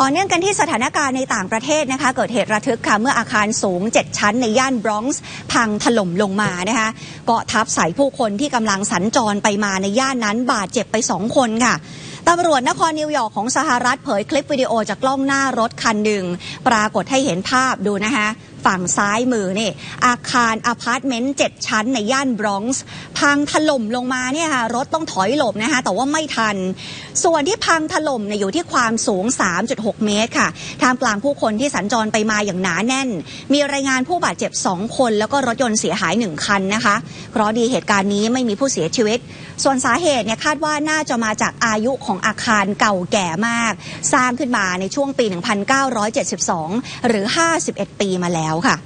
ต่อเนื่องกันที่สถานการณ์ในต่างประเทศนะคะ เกิดเหตุระทึกค่ะ เมื่ออาคารสูง 7 ชั้นในย่านบรอนซ์พังถล่มลงมานะคะเกาะทับสายผู้คนที่กำลังสัญจรไปมาในย่านนั้นบาดเจ็บไปสองคนค่ะตำรวจนครนิวยอร์กของสหรัฐเผยคลิปวิดีโอจากกล้องหน้ารถคันหนึ่ง ปรากฏให้เห็นภาพดูนะคะ ฝั่งซ้ายมือนี่อาคารอพาร์ตเมนต์ 7 ชั้นในย่านบรอนซ์พังถล่มลงมาเนี่ยค่ะรถต้องถอยหลบนะคะแต่ว่าไม่ทัน ส่วนที่พังถล่มเนี่ยอยู่ที่ความสูง 3.6 เมตรค่ะท่ามกลางผู้คนที่สัญจรไปมาอย่างหนาแน่น มีรายงานผู้บาดเจ็บ 2 คน แล้วก็รถยนต์เสียหาย 1 คันนะคะเพราะดีเหตุการณ์นี้ไม่มีผู้เสียชีวิต ส่วนสาเหตุเนี่ยคาดว่าน่าจะมาจากอายุของอาคารเก่าแก่มาก สร้างขึ้นมาในช่วงปี 1972 หรือ 51 ปีมาแล้วค่ะ